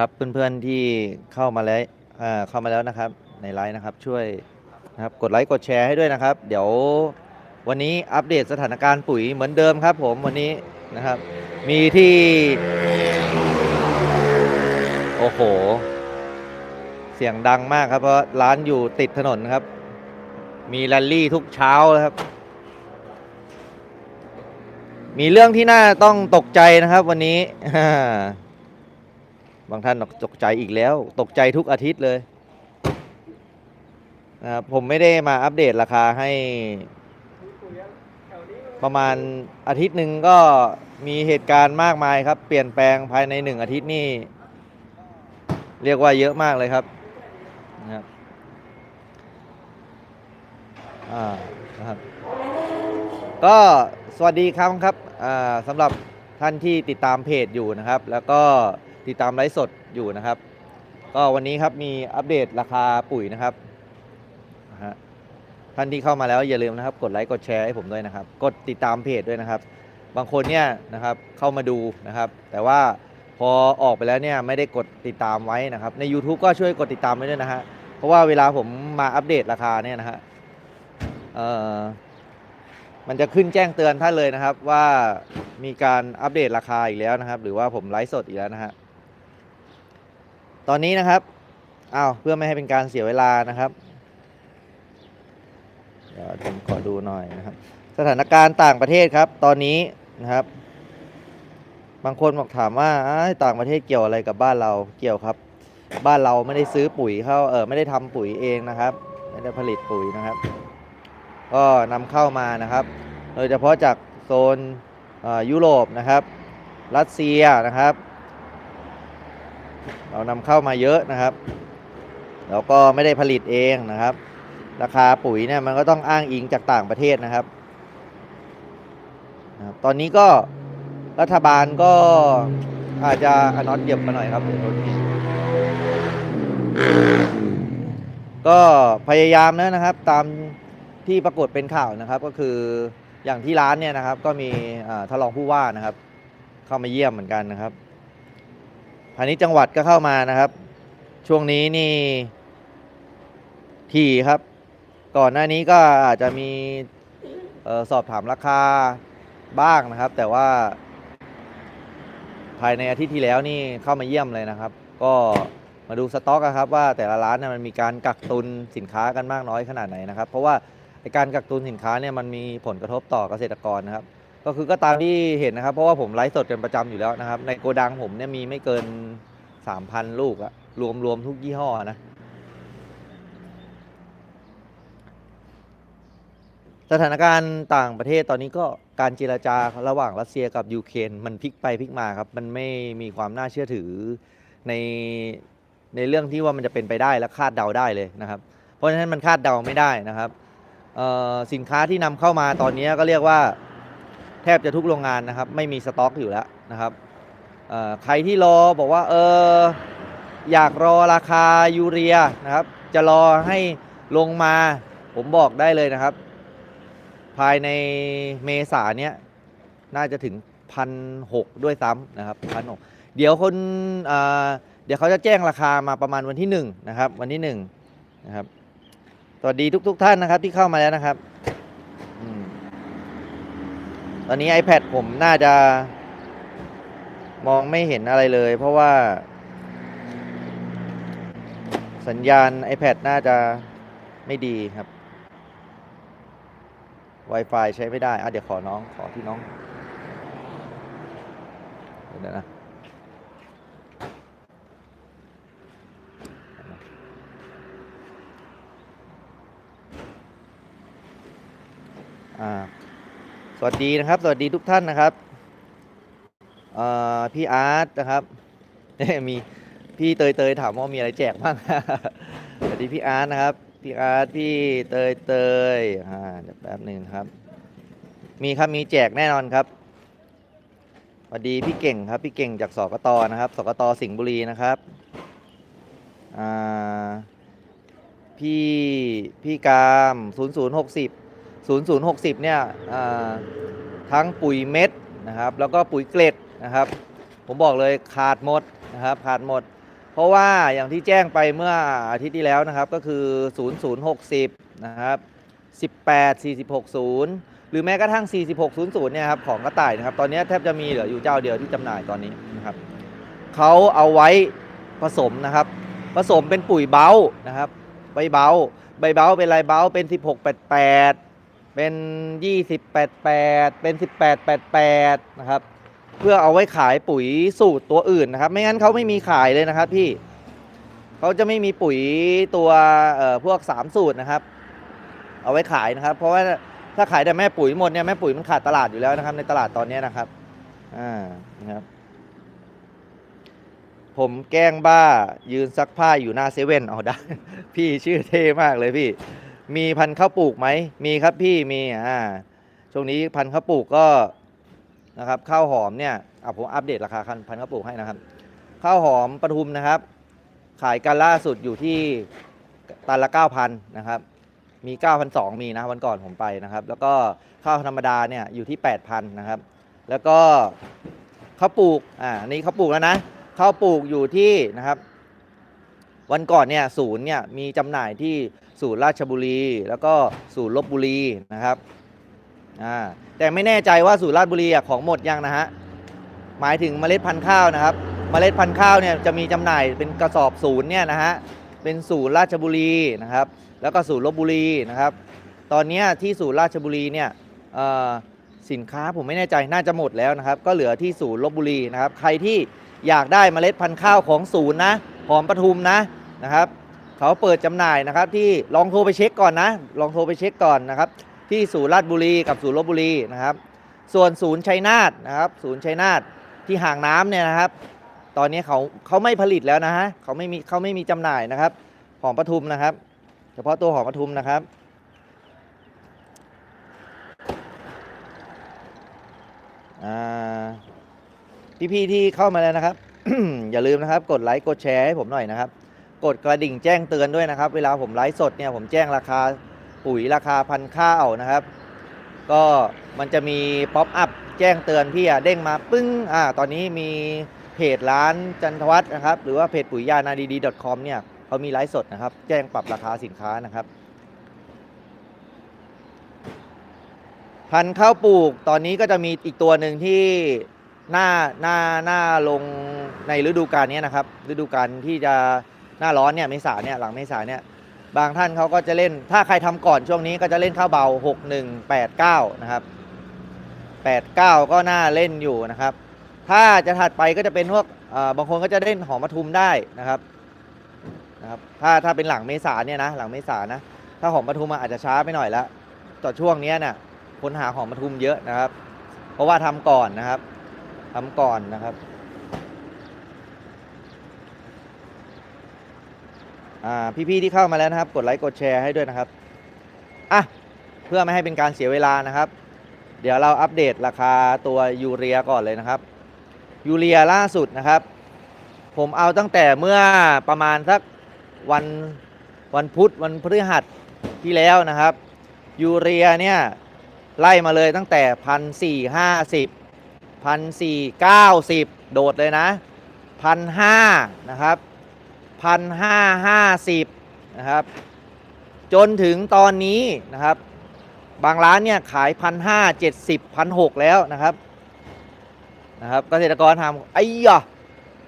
ครับเพื่อนๆที่เข้ามาแล้วอ่เข้ามาแล้วนะครับในไลน์นะครับช่วยนะครับกดไลค์กดแชร์ให้ด้วยนะครับ เดี๋ยววันนี้อัปเดตสถานการณ์ปุ๋ยเหมือนเดิมครับ ผมวันนี้นะครับ มีที่โอ้โห เสียงดังมากครับเพราะร้านอยู่ติดถนนครับ มีแรลลี่ทุกเช้าครับ มีเรื่องที่น่าต้องตกใจนะครับ วันนี้ บางท่านตกใจอีกแล้ว ตกใจทุกอาทิตย์เลยนะครับผมไม่ได้มาอัปเดตราคาให้ประมาณอาทิตย์หนึ่งก็มีเหตุการณ์มากมายครับ เปลี่ยนแปลงภายในหนึ่งอาทิตย์นี่เรียกว่าเยอะมากเลยครับนะครับอ่านะครับก็สวัสดีครับครับสำหรับท่านที่ติดตามเพจอยู่นะครับ แล้วก็ ติดตามไลฟ์สดอยู่นะครับ ก็วันนี้ครับมีอัปเดตราคาปุ๋ยนะครับท่านที่เข้ามาแล้วอย่าลืมนะครับ กดไลค์กดแชร์ให้ผมด้วยนะครับ กดติดตามเพจด้วยนะครับ บางคนเนี่ยนะครับเข้ามาดูนะครับ แต่ว่าพอออกไปแล้วเนี่ยไม่ได้กดติดตามไว้นะครับ ใน YouTube ก็ช่วยกดติดตามไว้ด้วยนะฮะเพราะว่าเวลาผมมาอัปเดตราคาเนี่ยนะฮะเอ่อมันจะขึ้นแจ้งเตือนท่านเลยนะครับว่ามีการอัปเดตราคาอีกแล้วนะครับ หรือว่าผมไลฟ์สดอีกแล้วนะฮะ ตอนนี้นะครับอ้าวเพื่อไม่ให้เป็นการเสียเวลานะครับเดี๋ยวผมขอดูหน่อยนะครับ สถานการณ์ต่างประเทศครับ ตอนนี้นะครับ บางคนบอกถามว่าต่างประเทศเกี่ยวอะไรกับบ้านเราเกี่ยวครับ บ้านเราไม่ได้ซื้อปุ๋ยเข้าเออไม่ได้ทำปุ๋ยเองนะครับไม่ได้ผลิตปุ๋ยนะครับ ก็นำเข้ามานะครับ โดยเฉพาะจากโซนยุโรปนะครับ รัสเซียนะครับ เรานำเข้ามาเยอะนะครับ แล้วก็ไม่ได้ผลิตเองนะครับ ราคาปุ๋ยเนี่ยมันก็ต้องอ้างอิงจากต่างประเทศนะครับ ตอนนี้ก็รัฐบาลก็อาจจะอน็อตเหยียบมาหน่อยครับเดี๋ยวรถมีก็พยายามนะนะครับ ตามที่ปรากฏเป็นข่าวนะครับ ก็คืออย่างที่ร้านเนี่ยนะครับ ก็มีท่านรองผู้ว่านะครับ เข้ามาเยี่ยมเหมือนกันนะครับ พาณิชย์จังหวัดก็เข้ามานะครับ ช่วงนี้นี่ทีครับ ก่อนหน้านี้ก็อาจจะมีออสอบถามราคาบ้างนะครับ แต่ว่า ภายในอาทิตย์ที่แล้วนี่เข้ามาเยี่ยมเลยนะครับ ก็มาดูสต็อกครับว่าแต่ละร้านเนี่ยมันมีการกักตุนสินค้ากันมากน้อยขนาดไหนนะครับ เพราะว่าการกักตุนสินค้าเนี่ยมันมีผลกระทบต่อเกษตรกรนะครับ ก็คือก็ตามที่เห็นนะครับ เพราะว่าผมไลฟ์สดกันประจำอยู่แล้วนะครับ ในโกดังผมเนี่ยมีไม่เกิน3,000ลูกอะรวมรวมทุกยี่ห้อนะ สถานการณ์ต่างประเทศตอนนี้ก็การเจรจาระหว่างรัสเซียกับยูเครนมันพลิกไปพลิกมาครับ มันไม่มีความน่าเชื่อถือในในเรื่องที่ว่ามันจะเป็นไปได้และคาดเดาได้เลยนะครับ เพราะฉะนั้นมันคาดเดาไม่ได้นะครับสินค้าที่นำเข้ามาตอนนี้ก็เรียกว่า แทบจะทุกโรงงานนะครับ ไม่มีสต็อกอยู่แล้วนะครับใครที่รอบอกว่าเอออยากรอราคายูเรียนะครับ จะรอให้ลงมา ผมบอกได้เลยนะครับ ภายในเมษาเนี้ยน่าจะถึงพันหกด้วยซ้ำนะครับพันหกเดี๋ยวคนเเดี๋ยวเขาจะแจ้งราคามาประมาณวันที่หนึ่งนะครับ วันที่หนึ่งนะครับสวัสดีทุก ๆ ท่านนะครับที่เข้ามาแล้วนะครับอม ตอนนี้ iPad ผมน่าจะมองไม่เห็นอะไรเลย เพราะว่า สัญญาณ iPad น่าจะไม่ดีครับ Wi-Fi ใช้ไม่ได้อะเดี๋ยวขอน้องขอที่น้องเดี๋ยวนะอ่า สวัสดีนะครับ สวัสดีทุกท่านนะครับพี่อาร์ตนะครับมีพี่เตยเตยถามว่ามีอะไรแจกบ้างสวัสดีพี่อาร์ตนะครับ พี่อาร์ตพี่เตยเตยอ่าเดี๋ยวแป๊บหนึ่งครับ มีครับมีแจกแน่นอนครับสวัสดีพี่เก่งครับ พี่เก่งจากสกตนะครับสกตสิงห์บุรีนะครับอ่าพี่พี่กามศู นย์ศูนย์ศูนย์หกสิบเนี่ยทั้งปุ๋ยเม็ดนะครับแล้วก็ปุ๋ยเกล็ดนะครับ ผมบอกเลยขาดหมดนะครับขาดหมด เพราะว่าอย่างที่แจ้งไปเมื่ออาทิตย์ที่แล้วนะครับก็คือ 0060 นะครับ 18 4660 หรือแม้กระทั่ง 4600 เนี่ยครับของกระต่ายนะครับ ตอนนี้แทบจะมีเหลืออยู่เจ้าเดียวที่จำหน่ายตอนนี้นะครับเขาเอาไว้ผสมนะครับ ผสมเป็นปุ๋ยเบานะครับ ใบเบา ใบเบาเป็นลายเบาเป็น 1688 เป็น2088เป็น1888นะครับ เพื่อเอาไว้ขายปุ๋ยสูตรตัวอื่นนะครับ ไม่งั้นเขาไม่มีขายเลยนะครับพี่เขาจะไม่มีปุ๋ยตัวเอ่อพวก3สูตรนะครับ เอาไว้ขายนะครับ เพราะว่าถ้าขายแต่แม่ปุ๋ยหมดเนี่ยแม่ปุ๋ยมันขาดตลาดอยู่แล้วนะครับ ในตลาดตอนนี้นะครับอ่านะครับ ผมแกล้งบ้ายืนซักผ้าอยู่หน้าเซเว่นเอาได้ พี่ชื่อเท่มากเลยพี่ มีพันธุ์ข้าวปลูกไหมมีครับพี่มีอ่าช่วงนี้พันธุ์ข้าวปลูกก็นะครับข้าวหอมเนี่ยอะผมอัปเดตราคาพันธุ์ข้าวปลูกให้นะครับข้าวหอมปทุมนะครับ ขายกันล่าสุดอยู่ที่ตันละ9,000นะครับมี9,200มีนะวันก่อนผมไปนะครับ แล้วก็ข้าวธรรมดาเนี่ยอยู่ที่8,000นะครับ แล้วก็ข้าวปลูกอ่านี้ข้าวปลูกแล้วนะข้าวปลูกอยู่ที่นะครับ วันก่อนเนี่ยศูนย์เนี่ยมีจำหน่ายที่ ศูนย์ราชบุรี แล้วก็ศูนย์ลบบุรีนะครับอ่าแต่ไม่แน่ใจว่าศูนย์ราชบุรีอะของหมดยังนะฮะหมายถึงเมล็ดพันธุ์ข้าวนะครับ เมล็ดพันธุ์ข้าวเนี่ยจะมีจำหน่ายเป็นกระสอบศูนย์เนี่ยนะฮะเป็นศูนย์ราชบุรีนะครับ แล้วก็ศูนย์ลบบุรีนะครับ ตอนนี้ที่ศูนย์ราชบุรีเนี่ยอ่อสินค้าผมไม่แน่ใจน่าจะหมดแล้วนะครับ ก็เหลือที่ศูนย์ลบบุรีนะครับ ใครที่อยากได้เมล็ดพันธุ์ข้าวของศูนย์นะหอมปทุมนะนะครับ เขาเปิดจำหน่ายนะครับ ที่ลองโทรไปเช็คก่อนนะ ลองโทรไปเช็คก่อนนะครับ ที่ศูนย์ราชบุรีกับศูนย์ลบบุรีนะครับ ส่วนศูนย์ชัยนาทนะครับ ศูนย์ชัยนาทที่ห่างน้ำเนี่ยนะครับ ตอนนี้เขาเขาไม่ผลิตแล้วนะฮะเขาไม่มีเขาไม่มีจำหน่ายนะครับ หอมปทุมนะครับ เฉพาะตัวหอมปทุมนะครับอ่พี่ๆที่เข้ามาแล้วนะครับ อย่าลืมนะครับ กดไลค์กดแชร์ให้ผมหน่อยนะครับ กดกระดิ่งแจ้งเตือนด้วยนะครับ เวลาผมไลฟ์สดเนี่ยผมแจ้งราคาปุ๋ยราคาพันข้าวนะครับ ก็มันจะมีป๊อปอัพแจ้งเตือนพี่อะเด้งมาปึ้งอ่าตอนนี้มีเพจร้านจันทวัฒน์นะครับ หรือว่าเพจปุ๋ยยานาดีดี .com เนี่ยเขามีไลฟ์สดนะครับ แจ้งปรับราคาสินค้านะครับ พันข้าวปลูกตอนนี้ก็จะมีอีกตัวหนึ่งที่หน้าหน้าหน้าลงในฤดูกาลนี้นะครับ ฤดูกาลที่จะ หน้าร้อนเนี่ยเมษาเนี่ยหลังเมษาเนี่ยบางท่านเขาก็จะเล่น ถ้าใครทำก่อนช่วงนี้ก็จะเล่นข้าวเบา 6 1 8 9 นะครับ 8 9 ก็น่าเล่นอยู่นะครับ ถ้าจะถัดไปก็จะเป็นพวกเอ่อบางคนก็จะเล่นหอมปทุมได้นะครับนะครับถ้าถ้าเป็นหลังเมษาเนี่ยนะหลังเมษานะถ้าหอมปทุมอะอาจจะช้าไปหน่อยละต่อช่วงนี้เนี่ยคนหาหอมปทุมเยอะนะครับ เพราะว่าทำก่อนนะครับทำก่อนนะครับอ่า พี่ๆที่เข้ามาแล้วนะครับ กดไลค์กดแชร์ให้ด้วยนะครับอะเพื่อไม่ให้เป็นการเสียเวลานะครับ เดี๋ยวเราอัปเดตราคาตัวยูเรียก่อนเลยนะครับยูเรียล่าสุดนะครับ ผมเอาตั้งแต่เมื่อประมาณสักวันวันพุธวันพฤหัสที่แล้วนะครับยูเรียเนี่ยไล่มาเลยตั้งแต่พันสี่ห้าสิบพันสี่เก้าสิบโดดเลยนะพันห้านะครับ พันห้าห้าสิบนะครับ จนถึงตอนนี้นะครับ บางร้านเนี่ยขายพันห้าเจ็ดสิบพันหกแล้วนะครับนะครับเกษตรกรทำไอ้ยะ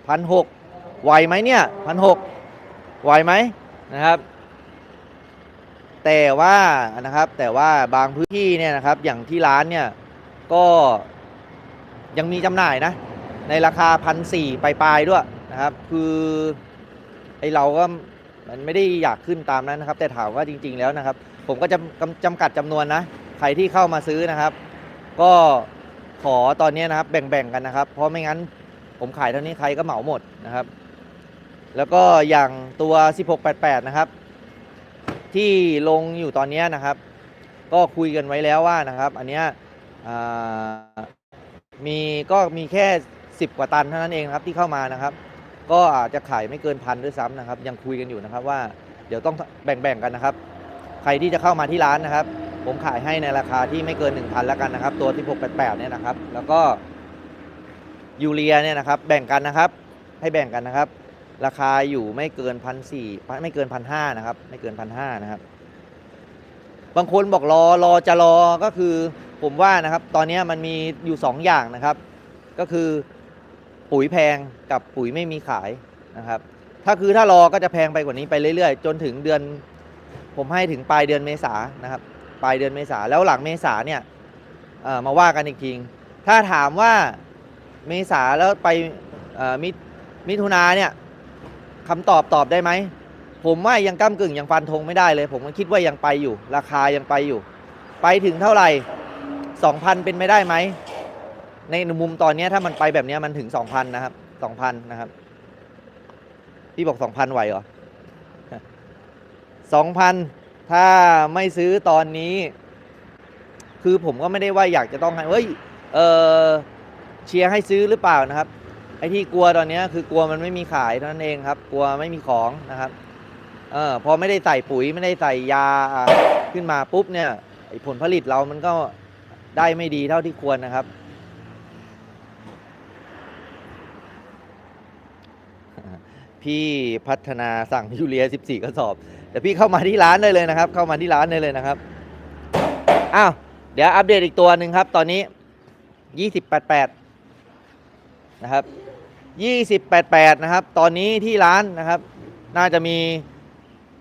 พันหกไหวไหมเนี่ยพันหกไหวไหมนะครับ แต่ว่านะครับแต่ว่าบางพื้นที่เนี่ยนะครับอย่างที่ร้านเนี่ยก็ยังมีจำหน่ายนะในราคาพันสี่ปลายๆด้วยนะครับ คือ ไอเราก็มันไม่ได้อยากขึ้นตามนั้นนะครับ แต่ถามว่าจริง ๆ แล้วนะครับ ผมก็จะจำกัดจำนวนนะใครที่เข้ามาซื้อนะครับ ก็ขอตอนนี้นะครับ แบ่งๆกันนะครับ เพราะไม่งั้นผมขายเท่านี้ใครก็เหมาหมดนะครับ แล้วก็อย่างตัว 1688 นะครับ ที่ลงอยู่ตอนนี้นะครับ ก็คุยกันไว้แล้วว่านะครับ อันเนี้ยมีก็มีแค่ 10 กว่าตันเท่านั้นเองครับที่เข้ามานะครับ ก็อาจจะขายไม่เกินพันด้วยซ้ำนะครับ ยังคุยกันอยู่นะครับว่าเดี๋ยวต้องแบ่งๆกันนะครับ ใครที่จะเข้ามาที่ร้านนะครับ ผมขายให้ในราคาที่ไม่เกิน 1,000แล้วกันนะครับ ตัว1688เนี่ยนะครับ แล้วก็ยูเรียเนี่ยนะครับ แบ่งกันนะครับ ให้แบ่งกันนะครับ ราคาอยู่ไม่เกินพันสี่ไม่เกินพันห้านะครับ ไม่เกินพันห้านะครับ บางคนบอกรอรอจะรอก็คือผมว่านะครับ ตอนนี้มันมีอยู่สองอย่างนะครับ ก็คือ ปุ๋ยแพงกับปุ๋ยไม่มีขายนะครับ ถ้าคือถ้ารอก็จะแพงไปกว่านี้ไปเรื่อยๆ จนถึงเดือน ผมให้ถึงปลายเดือนเมษานะครับ ปลายเดือนเมษาแล้วหลังเมษาเนี่ยมาว่ากันอีกทีถ้าถามว่าเมษาแล้วไปมิมิถุนาเนี่ยคำตอบตอบได้ไหมผมว่ายังก้ากึ่งยังฟันธงไม่ได้เลย ผมก็คิดว่ายังไปอยู่ ราคายังไปอยู่ ไปถึงเท่าไหร่สองพันเป็นไม่ได้ไหม ในมุมตอนนี้ถ้ามันไปแบบนี้มันถึงสองพันนะครับสองพันนะครับ พี่บอกสองพันไหวเหรอสองพันถ้าไม่ซื้อตอนนี้ คือผมก็ไม่ได้ว่าอยากจะต้องให้เฮ้ยเออเชียร์ให้ซื้อหรือเปล่านะครับ ไอ้ที่กลัวตอนนี้คือกลัวมันไม่มีขายเท่านั้นเองครับ กลัวไม่มีของนะครับเออพอไม่ได้ใส่ปุ๋ยไม่ได้ใส่ยาขึ้นมาปุ๊บเนี่ยผลผลิตเรามันก็ได้ไม่ดีเท่าที่ควรนะครับ พี่พัฒนาสั่งยูเรีย 14 กระสอบเดี๋ยวพี่เข้ามาที่ร้านได้เลยนะครับ เข้ามาที่ร้านได้เลยนะครับอ้าวเดี๋ยวอัปเดตอีกตัวหนึ่งครับ ตอนนี้ 2088 นะครับ 2088 นะครับ ตอนนี้ที่ร้านนะครับ น่าจะมี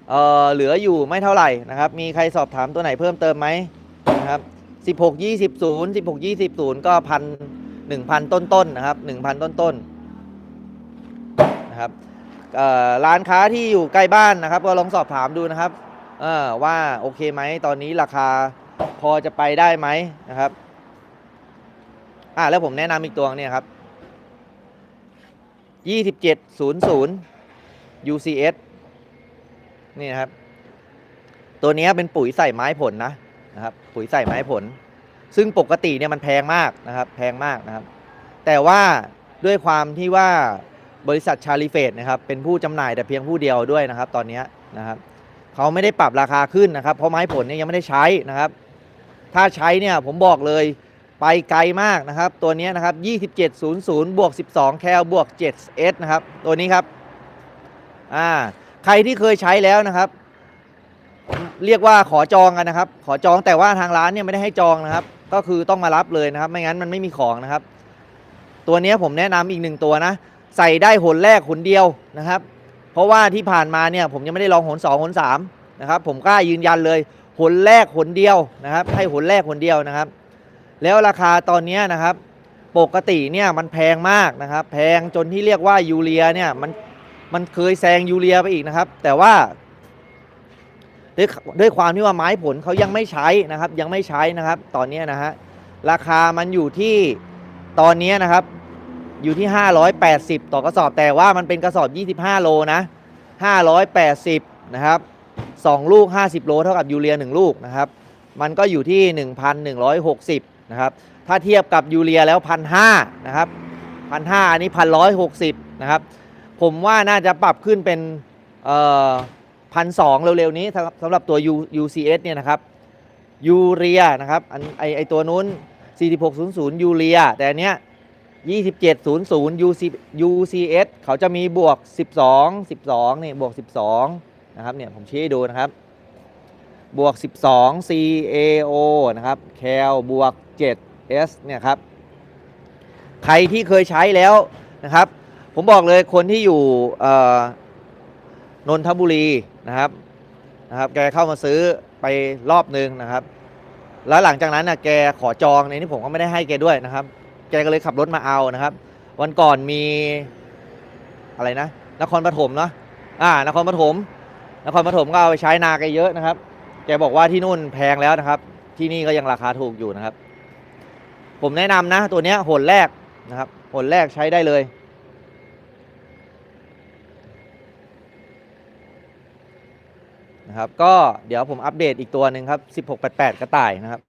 เอ่อเหลืออยู่ไม่เท่าไหร่นะครับ มีใครสอบถามตัวไหนเพิ่มเติมไหมนะครับ 16 20 0 16 20 0 ก็พันหนึ่งพันต้นๆนะครับหนึ่งพันต้นๆนะครับ ร้านค้าที่อยู่ใกล้บ้านนะครับ ก็ลองสอบถามดูนะครับว่าโอเคไหมตอนนี้ราคาพอจะไปได้ไหมนะครับอ่าแล้วผมแนะนำอีกตัวเนี่ยครับ2700 UCS นี่นะครับ ตัวนี้เป็นปุ๋ยใส่ไม้ผลนะนะครับ ปุ๋ยใส่ไม้ผล ซึ่งปกติเนี่ยมันแพงมากนะครับ แพงมากนะครับ แต่ว่าด้วยความที่ว่า บริษัทชาลีเฟดนะครับเป็นผู้จำหน่ายแต่เพียงผู้เดียวด้วยนะครับ ตอนนี้นะครับเขาไม่ได้ปรับราคาขึ้นนะครับ เพราะไม้ผลเนี่ยยังไม่ได้ใช้นะครับ ถ้าใช้เนี่ยผมบอกเลยไปไกลมากนะครับ ตัวนี้นะครับ 2700 บวก 12 แคลบวก 7S นะครับ ตัวนี้ครับอ่าใครที่เคยใช้แล้วนะครับ เรียกว่าขอจองกันนะครับ ขอจองแต่ว่าทางร้านเนี่ยไม่ได้ให้จองนะครับ ก็คือต้องมารับเลยนะครับ ไม่งั้นมันไม่มีของนะครับ ตัวนี้ผมแนะนำอีกหนึ่งตัวนะ ใส่ได้หนแรกหนเดียวนะครับ เพราะว่าที่ผ่านมาเนี่ยผมยังไม่ได้ลองหนสองหนสามนะครับ ผมกล้ายืนยันเลยหนแรกหนเดียวนะครับ ให้หนแรกหนเดียวนะครับ แล้วราคาตอนนี้นะครับ ปกติเนี่ยมันแพงมากนะครับ แพงจนที่เรียกว่ายูเรียเนี่ยมันมันเคยแซงยูเรียไปอีกนะครับ แต่ว่าด้วยด้วยความที่ว่าไม้ผลเขายังไม่ใช้นะครับ ยังไม่ใช้นะครับ ตอนนี้นะฮะราคามันอยู่ที่ตอนนี้นะครับ อยู่ที่ 580 ต่อกระสอบแต่ว่ามันเป็นกระสอบ 25 โลนะ 580 นะครับ 2 ลูก 50 โล เท่ากับยูเรีย 1 ลูกนะครับ มันก็อยู่ที่ 1,160 นะครับ ถ้าเทียบกับยูเรียแล้ว 1,500 นะครับ 1,500 อันนี้ 1,160 นะครับ ผมว่าน่าจะปรับขึ้นเป็นเอ่อพันสองเร็วๆนี้สำหรับตัว UCS เนี่ยนะครับยูเรียนะครับไอไอตัวนู้น 4600 ยูเรีย แต่อันเนี้ย 2700 UC UCS เขาจะมีบวก 12 12 นี่บวก 12 นะครับ เนี่ย ผมชี้ให้ดูนะครับ บวก 12 CAO นะครับ CAL บวก 7S เนี่ยครับ ใครที่เคยใช้แล้วนะครับ ผมบอกเลยคนที่อยู่นนทบุรีนะครับ นะครับ แกเข้ามาซื้อไปรอบนึงนะครับ แล้วหลังจากนั้นนะแกขอจองในนี้ผมก็ไม่ได้ให้แกด้วยนะครับ แกก็เลยขับรถมาเอานะครับ วันก่อนมีอะไรนะนครปฐมเนาะอ่านครปฐมนครปฐมก็เอาไปใช้นาแกเยอะนะครับ แกบอกว่าที่นู่นแพงแล้วนะครับ ที่นี่ก็ยังราคาถูกอยู่นะครับ ผมแนะนำนะ ตัวเนี้ยหนแรกนะครับหนแรกใช้ได้เลย นะครับ ก็เดี๋ยวผมอัปเดตอีกตัวหนึ่งครับ 1688 กระต่ายนะครับ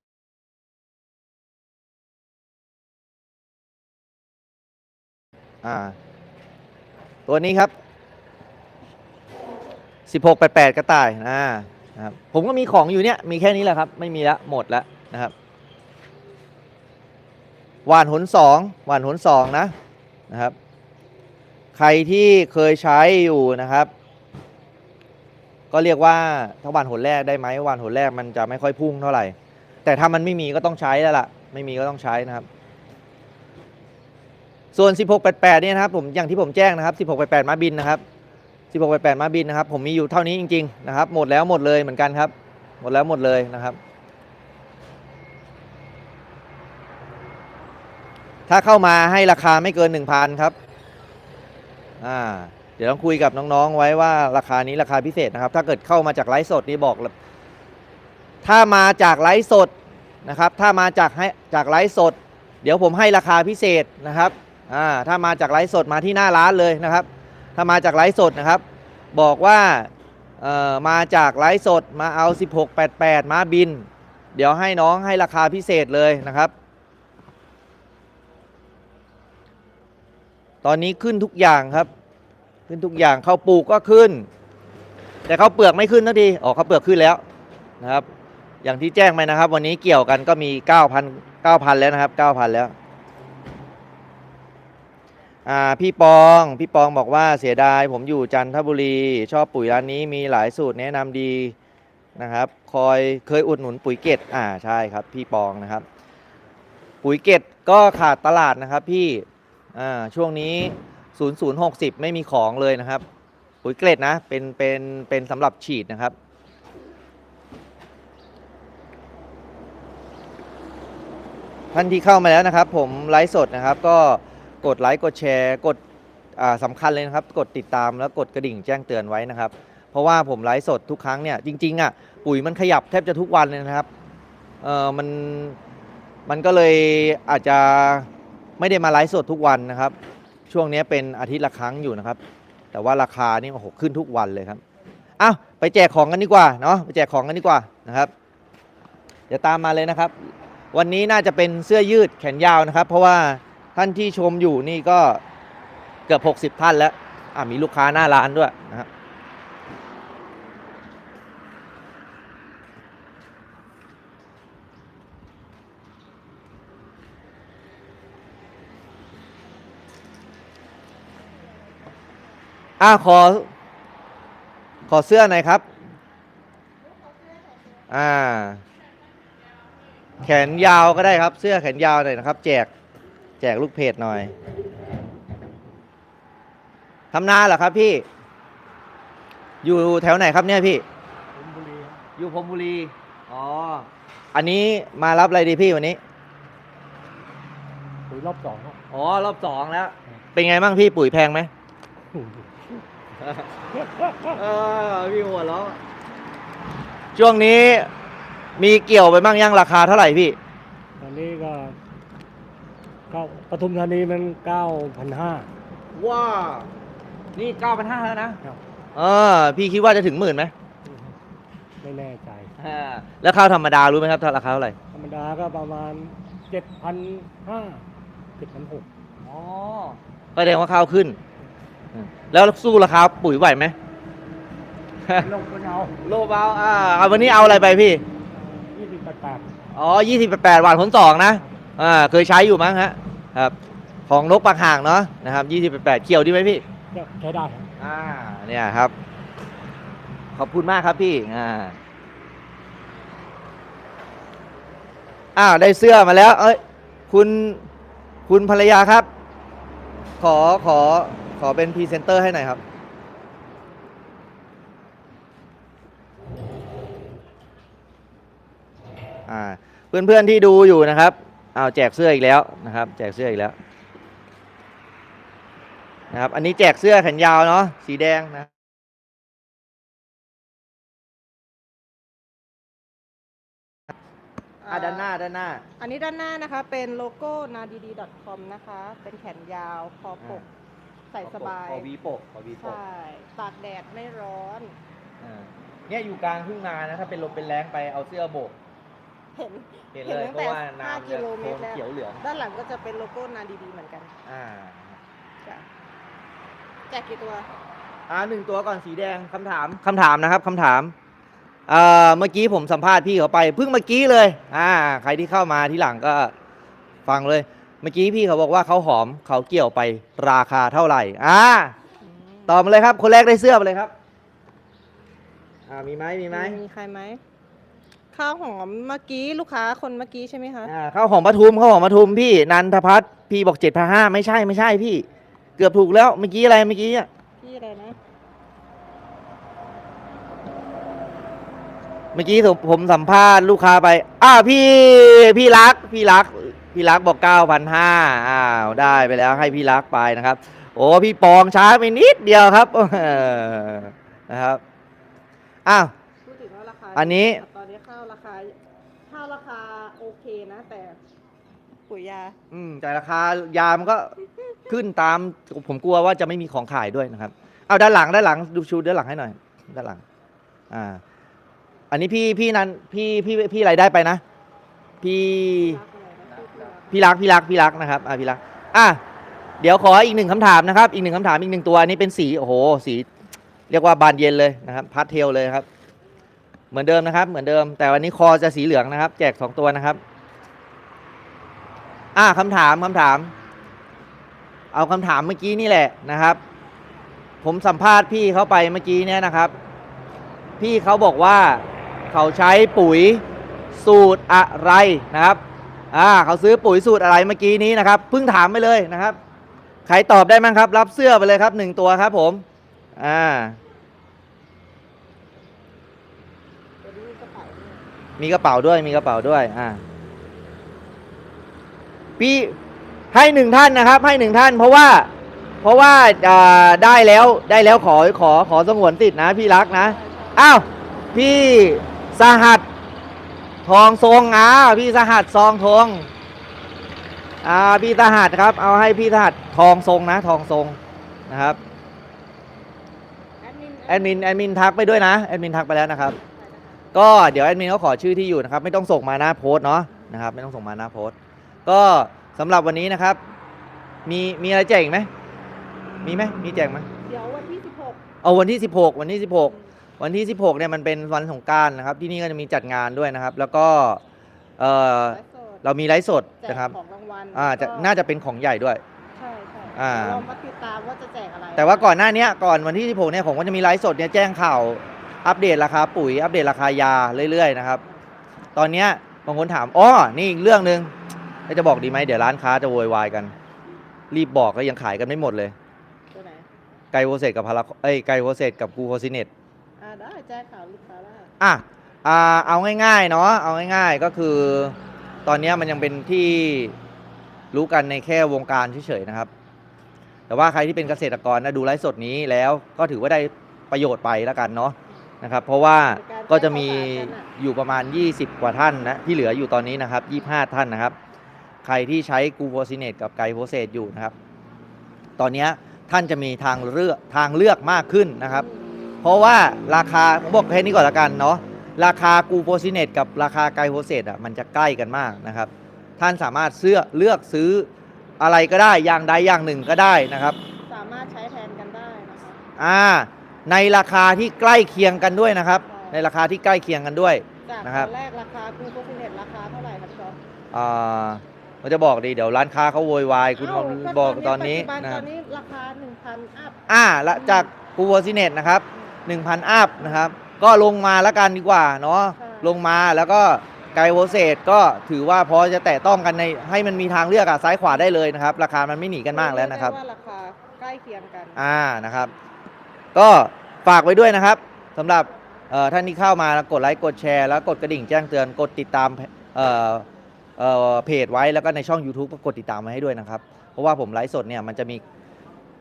อ่า ตัวนี้ครับ1688กระต่ายนะนะครับผมก็มีของอยู่เนี่ย มีแค่นี้แหละครับ ไม่มีละหมดล้วนะครับหวานหนสองหวานหนสองนะนะครับ ใครที่เคยใช้อยู่นะครับ ก็เรียกว่าถ้าหวานหนแรกได้ไหมหวานหนแรกมันจะไม่ค่อยพุ่งเท่าไหร่ แต่ถ้ามันไม่มีก็ต้องใช้แล้วล่ะ ไม่มีก็ต้องใช้นะครับ ส่วน 1688 เนี่ยนะครับผมอย่างที่ผมแจ้งนะครับ 1688 ม้าบินนะครับ 1688 ม้าบินนะครับ ผมมีอยู่เท่านี้จริงๆนะครับ หมดแล้วหมดเลยเหมือนกันครับ หมดแล้วหมดเลยนะครับ ถ้าเข้ามาให้ราคาไม่เกิน 1,000 ครับอ่าเดี๋ยวต้องคุยกับน้องๆ ไว้ว่าราคานี้ราคาพิเศษนะครับ ถ้าเกิดเข้ามาจากไลฟ์สดนี่บอก ถ้ามาจากไลฟ์สดนะครับ ถ้ามาจากให้จากไลฟ์สด เดี๋ยวผมให้ราคาพิเศษนะครับ อ่าถ้ามาจากไลฟ์สดมาที่หน้าร้านเลยนะครับ ถ้ามาจากไลฟ์สดนะครับ บอกว่าเอ่อมาจากไลฟ์สดมาเอา 1688 มาบิน เดี๋ยวให้น้องให้ราคาพิเศษเลยนะครับ ตอนนี้ขึ้นทุกอย่างครับ ขึ้นทุกอย่างข้าวปลูกก็ขึ้น แต่ข้าวเปลือกไม่ขึ้นทันทีออกข้าวเปลือกขึ้นแล้วนะครับ อย่างที่แจ้งไปนะครับ วันนี้เกี่ยวกันก็มี 9,000 9,000 แล้วนะครับ 9,000 แล้ว อ่าพี่ปอง พี่ปองบอกว่าเสียดาย ผมอยู่จันทบุรี ชอบปุ๋ยร้านนี้มีหลายสูตรแนะนำดีนะครับ คอยเคยอุดหนุนปุ๋ยเกตอ่าใช่ครับ พี่ปองนะครับ ปุ๋ยเกตก็ขาดตลาดนะครับพี่อ่าช่วงนี้0060 ไม่มีของเลยนะครับ ปุ๋ยเกล็ดนะเป็นเป็นเป็นสำหรับฉีดนะครับท่านที่เข้ามาแล้วนะครับ ผมไลฟ์สดนะครับก็ กดไลค์กดแชร์กดอ่าสำคัญเลยนะครับ กดติดตามแล้วกดกระดิ่งแจ้งเตือนไว้นะครับ เพราะว่าผมไลฟ์สดทุกครั้งเนี่ยจริงๆอะปุ๋ยมันขยับแทบจะทุกวันเลยนะครับเออมันมันก็เลยอาจจะไม่ได้มาไลฟ์สดทุกวันนะครับ ช่วงนี้เป็นอาทิตย์ละครั้งอยู่นะครับ แต่ว่าราคานี่โอ้โหขึ้นทุกวันเลยครับอ้าวไปแจกของกันดีกว่าเนาะไปแจกของกันดีกว่านะครับเดี๋ยวตามมาเลยนะครับ วันนี้น่าจะเป็นเสื้อยืดแขนยาวนะครับ เพราะว่า ท่านที่ชมอยู่นี่ก็เกือบ 60 ท่านแล้ว อ่ามีลูกค้าหน้าร้านด้วยนะครับอ่าขอ ขอเสื้อหน่อยครับ อ่า แขนยาวก็ได้ครับ เสื้อแขนยาวหน่อยนะครับ แจก แจกลูกเพจหน่อยทำนาเหรอครับพี่ อยู่แถวไหนครับเนี่ยพี่ผมบุรีครับอยู่พรมบุรี อ๋อ อันนี้มารับอะไรดีพี่วันนี้ ปุ๋ยรอบสองครับอ๋อ รอบสองแล้ว เป็นไงบ้างพี่ปุ๋ยแพงไหมเออพี่หัวเราะช่วงนี้มีเกี่ยวไปบ้างยังราคาเท่าไหร่พี่ ตอนนี้ก็ เก้าปทุมธานีมันเก้าพันห้า ว้านี่เก้าพันห้าแล้วนะครับเออ พี่คิดว่าจะถึงหมื่นไหมไม่แน่ใจ อ่าแล้วข้าวธรรมดารู้ไหมครับราคาเท่าไหร่ ธรรมดาก็ประมาณเจ็ดพันห้าเจ็ดพันหกอ๋อ ก็แสดงว่าข้าวขึ้นอืมแล้วสู้ราคาปุ๋ยไหวไหม ลงก็เอาโลเบาอ่าเอาวันนี้เอาอะไรไปพี่ ยี่สิบแปดแปดอ๋อยี่สิบแปดหวานผลสองนะ อ่า เคยใช้อยู่มั้งฮะ ครับ ของนกปากห่างเนาะนะครับยี่สิบแปดเกี่ยวดีไหมพี่ก็ใช้ได้ครับอ่าเนี่ยครับ ขอบคุณมากครับพี่อ่าอ้าวได้เสื้อมาแล้ว เอ้ยคุณคุณภรรยาครับ ขอขอขอเป็นพรีเซนเตอร์ให้หน่อยครับ อ่า เพื่อนๆที่ดูอยู่นะครับ อ้าวแจกเสื้ออีกแล้วนะครับ แจกเสื้ออีกแล้วนะครับ อันนี้แจกเสื้อแขนยาวเนาะสีแดงนะอ่าด้านหน้าด้านหน้า อันนี้ด้านหน้านะคะเป็นโลโก้ nadidi.com นะคะ เป็นแขนยาวคอปก ใส่สบายขอวีปกขอวีปกใช่ตากแดดไม่ร้อน อ่าเนี่ยอยู่กลางทุ่งนานะถ้าเป็นลมเป็นแรงไปเอาเสื้อโบก เห็นเห็นเลยเห็นเพตั้งแต่ราะว่าห้าน้ำกิจะโลโทเมตนรแล้วเขียวเหลืองด้านหลังก็จะเป็นโลโก้ nadidi เหมือนกัน อ่าจ้ะแจกกี่ตัว อ่าหนึ่งตัวก่อนสีแดงคำถามคำถามนะครับคำถามเอ่อเมื่อกี้ผมสัมภาษณ์พี่เขาไปเพิ่งเมื่อกี้เลย อ่า ใครที่เข้ามาที่หลังก็ฟังเลย เมื่อกี้พี่เขาบอกว่าเขาหอมเขาเกี่ยวไปราคาเท่าไหร่ อ่าอืมตอบมาเลยครับ คนแรกได้เสื้อไปเลยครับ อ่ามีไหมมีไหมมีใครไหม ข้าวหอมเมื่อกี้ลูกค้าคนเมื่อกี้ใช่ไหมคะอ่าข้าวหอมปทุมข้าวหอมปทุมพี่นันทพัฒน์พี่บอกเจ็ดพันห้าไม่ใช่ไม่ใช่พี่ เกือบถูกแล้วเมื่อกี้อะไรเมื่อกี้อะพี่อะไรนะเมื่อกี้ผมผมสัมภาษณ์ลูกค้าไป อ้าวพี่พี่รัก พี่รัก พี่รักบอกเก้าพันห้าอ้าวได้ไปแล้วให้พี่รักไปนะครับ โอ้พี่ปองช้าไปนิดเดียวครับเออนะครับอ้าว พูดถึงว่าราคาอันนี้ตอนนี้ข้าวราคาข้าวราคาโอเคนะ แต่ปุ๋ยยา อืมแต่ราคายามันก็ ขึ้นตามผมกลัวว่าจะไม่มีของขายด้วยนะครับ เอาด้านหลังด้านหลังดูชูด้านหลังให้หน่อย ด้านหลัง อ่า อันนี้พี่พี่นันพี่พี่พี่อะไรได้ไปนะ พี่ พี่รักพี่รักพี่รักนะครับอ่าพี่รัก อะเดี๋ยวขออีกหนึ่งคำถามนะครับ อีกหนึ่งคำถามอีกหนึ่งตัวอันนี้เป็นสีโอ้โหสี เรียกว่าบานเย็นเลยนะครับพาสเทลเลยครับ เหมือนเดิมนะครับ เหมือนเดิม แต่วันนี้คอจะสีเหลืองนะครับ แจกสองตัวนะครับ อ่าคำถามคำถาม เอาคำถามเมื่อกี้นี่แหละนะครับ ผมสัมภาษณ์พี่เขาไปเมื่อกี้เนี่ยนะครับ พี่เขาบอกว่าเขาใช้ปุ๋ยสูตรอะไรนะครับ อ่าเขาซื้อปุ๋ยสูตรอะไรเมื่อกี้นี้นะครับ เพิ่งถามไปเลยนะครับ ใครตอบได้มั้งครับ รับเสื้อไปเลยครับหนึ่งตัวครับผม อ่า มีกระเป๋าด้วยมีกระเป๋าด้วยอ่าพี่ให้หนึ่งท่านนะครับ ให้หนึ่งท่าน เพราะว่า เพราะว่าอ่าได้แล้วได้แล้วขอขอขอสงวนสิทธินะ พี่รักนะอ้าวพี่สหัสทองทรงอ่าพี่สหัสซองทองอ่าพี่สหัสครับ เอาให้พี่สหัสทองทรงนะ ทองทรงนะครับแอดมินแอดมินแอดมินทักไปด้วยนะแอดมินทักไปแล้วนะครับ ก็เดี๋ยวแอดมินเขาขอชื่อที่อยู่นะครับ ไม่ต้องส่งมาหน้าโพสต์เนาะนะครับ ไม่ต้องส่งมาหน้าโพสต์ ก็สำหรับวันนี้นะครับ มีมีอะไรแจกอีกไหมมีไหมมีแจกไหมเดี๋ยววันที่เอาวันที่ 16 วันที่ 16 วันที่ 16เนี่ยมันเป็นวันสงกรารนะครับ ที่นี่ก็จะมีจัดงานด้วยนะครับ แล้วก็เออ16ไลฟ์สดเรามีไลฟ์สดแจกนะครับของรางวัลอ่าจะแล้วก็น่าจะเป็นของใหญ่ด้วยใช่ใช่อ่าเดี๋ยวเรามาติดตามว่าจะแจกอะไรแต่ว่าก่อนหน้าเนี้ยก่อนวันที่ 16เนี่ยผมก็จะมีไลฟ์สดเนี่ยแจ้งข่าว อัปเดตราคาปุ๋ย อัปเดตราคายาเรื่อยๆนะครับ ตอนเนี้ยบางคนถามอ๋อนี่อีกเรื่องหนึ่งแล้วจะบอกดีไหมเดี๋ยวร้านค้าจะโวยวายกัน รีบบอกก็ยังขายกันไม่หมดเลยตัวไหนไกโวเซตกับพาราเอ้ยไกโวเซตกับกูโคซิเนตอ่าได้แจ้งข่าวลูกค้าได้อะอ่าเอาง่ายๆเนาะเอาง่ายๆก็คือ ตอนเนี้ยมันยังเป็นที่รู้กันในแค่วงการเฉยๆนะครับ แต่ว่าใครที่เป็นเกษตรกรนะดูไลฟ์สดนี้แล้วก็ถือว่าได้ประโยชน์ไปแล้วกันเนาะ นะครับ เพราะว่าก็จะมีอยู่ประมาณ 20 กว่าท่านนะที่เหลืออยู่ตอนนี้นะครับ 25 ท่านนะครับ ใครที่ใช้กูโพซิเนตกับไกโพเซตอยู่นะครับ ตอนเนี้ยท่านจะมีทางเลือกทางเลือกมากขึ้นนะครับ เพราะว่าราคาผมบอกแค่นี้ก่อนละกันเนาะราคากูโพซิเนตกับราคาไกโพเซตอะมันจะใกล้กันมากนะครับ ท่านสามารถเสื้อเลือกซื้ออะไรก็ได้อย่างใดอย่างหนึ่งก็ได้นะครับ สามารถใช้แทนกันได้นะคะอ่า ในราคาที่ใกล้เคียงกันด้วยนะครับ ในราคาที่ใกล้เคียงกันด้วย จากนะครับ ตอนแรกราคาคูโคฟิเนตราคาเท่าไหร่ครับพี่ก๊อฟอ่าผมจะบอกดีเดี๋ยวร้านค้าเขาโวยวายคุณเอ้าบอกตอนนี้ปัจจุบันะตอนนี้ราคา1,000อัพอ่าละจากกูโพซิเนตนะครับ1,000อัพนะครับ ก็ลงมาแล้วกันดีกว่าเนาะใช่ลงมาแล้วก็ไกลโวเซตก็ถือว่าพอจะแตะต้องกันในให้มันมีทางเลือกอะซ้ายขวาได้เลยนะครับ ราคามันไม่หนีกันมากแล้วนะครับ เยกได้ว่าราคาใกล้เคียงกัน อ่านะครับ ก็ฝากไว้ด้วยนะครับสำหรับท่านที่เข้ามากดไลค์กดแชร์ แล้วกดกระดิ่งแจ้งเตือนกดติดตามเเเพจไว้แล้วก็ในช่อง YouTube ก็กดติดตามไว้ให้ด้วยนะครับ เพราะว่าผมไลฟ์สดเนี่ยมันจะมี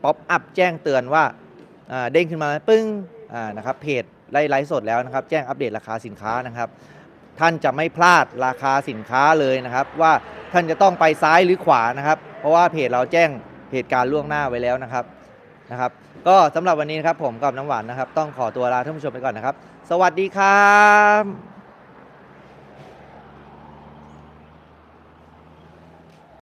ป๊อปอัพแจ้งเตือนว่าเด้งขึ้นมาปึ้งนะครับเพจไล่ไลฟ์สดแล้วนะครับแจ้งอัปเดตราคาสินค้านะครับ ท่านจะไม่พลาดราคาสินค้าเลยนะครับ ว่าท่านจะต้องไปซ้ายหรือขวานะครับ เพราะว่าเพจเราแจ้งเหตุการณ์ล่วงหน้าไว้แล้วนะครับนะครับ ก็สำหรับวันนี้นะครับผมกับน้ำหวานนะครับ ต้องขอตัวลาท่านผู้ชมไปก่อนนะครับ สวัสดีครับ